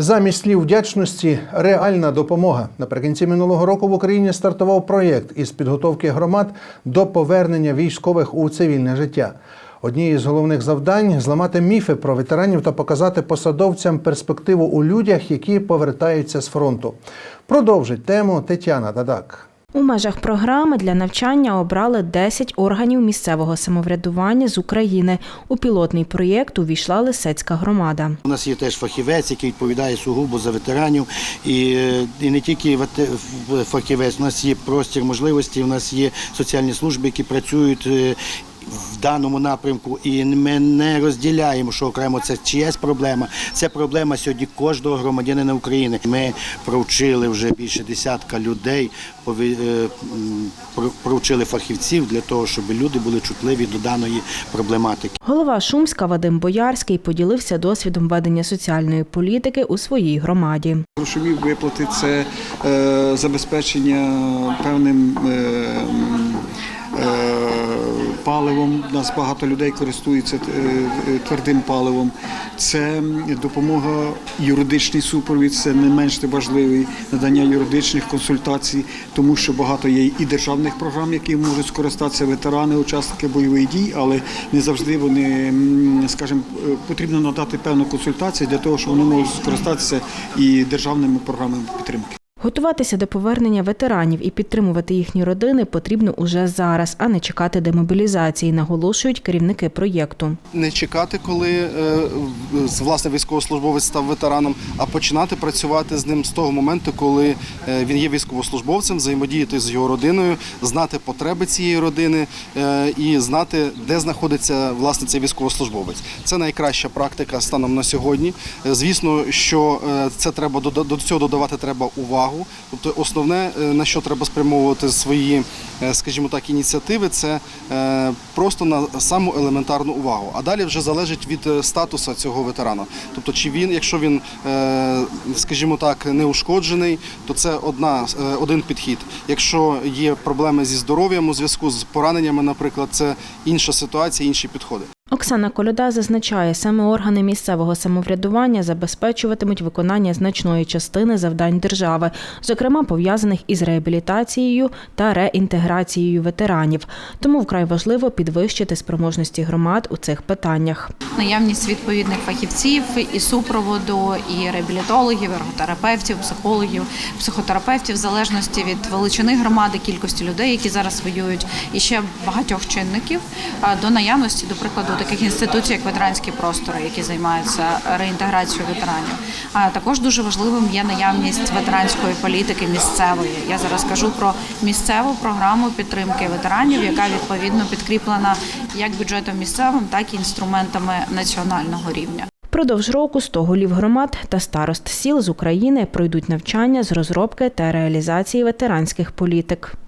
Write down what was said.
Замість слів вдячності реальна допомога. Наприкінці минулого року в Україні стартував проєкт із підготовки громад до повернення військових у цивільне життя. Однією з головних завдань зламати міфи про ветеранів та показати посадовцям перспективу у людях, які повертаються з фронту. Продовжить тему Тетяна Дадак. У межах програми для навчання обрали 10 органів місцевого самоврядування з України. У пілотний проєкт увійшла Лисецька громада. У нас є теж фахівець, який відповідає сугубо за ветеранів. І, е, і не тільки фахівець, у нас є простір можливості, у нас є соціальні служби, які працюють. В даному напрямку, і ми не розділяємо, що окремо це чиясь проблема. Це проблема сьогодні кожного громадянина України. Ми провчили вже більше десятка людей, е, провчили фахівців для того, щоб люди були чутливі до даної проблематики. Голова Шумська Вадим Боярський поділився досвідом ведення соціальної політики у своїй громаді. Грошові виплати це е, забезпечення певним е, паливом. У нас багато людей користуються е, е, твердим паливом. Це допомога, юридичний супровід, це не менш важливий надання юридичних консультацій, тому що багато є і державних програм, які можуть скористатися ветерани, учасники бойових дій, але не завжди вони, скажімо, е, потрібно надати певну консультацію для того, щоб вони можуть скористатися і державними програмами підтримки. Готуватися до повернення ветеранів і підтримувати їхні родини потрібно уже зараз, а не чекати демобілізації, наголошують керівники проєкту. не чекати, коли е, власне військовослужбовець став ветераном, а починати працювати з ним з того моменту, коли е, він є військовослужбовцем, взаємодіяти з його родиною, знати потреби цієї родини е, і знати, де знаходиться власне цей військовослужбовець. Це найкраща практика станом на сьогодні. Звісно, що це треба до цього додавати треба увагу. Тобто, основне е, на що треба спрямовувати свої, е, скажімо так, ініціативи, це е, просто на саму елементарну увагу. А далі вже залежить від статусу цього ветерана. Тобто, чи він, якщо він, скажімо так, неушкоджений, то це одна, один підхід. Якщо є проблеми зі здоров'ям у зв'язку з пораненнями, наприклад, це інша ситуація, інші підходи. Оксана Коляда зазначає, саме органи місцевого самоврядування забезпечуватимуть виконання значної частини завдань держави, зокрема пов'язаних із реабілітацією та реінтеграцією ветеранів. Тому вкрай важливо підвищити спроможності громад у цих питаннях. наявність відповідних фахівців і супроводу, і реабілітологів, ерготерапевтів, психологів, психотерапевтів, в залежності від величини громади, кількості людей, які зараз воюють, і ще багатьох чинників до наявності, до прикладу, таких інституцій, як ветеранські простори, які займаються реінтеграцією ветеранів. А також дуже важливим є наявність ветеранської політики місцевої. Я зараз кажу про місцеву програму підтримки ветеранів, яка відповідно підкріплена як бюджетом місцевим, так і інструментами національного рівня. Продовж року 100 голів громад та старост сіл з України пройдуть навчання з розробки та реалізації ветеранських політик.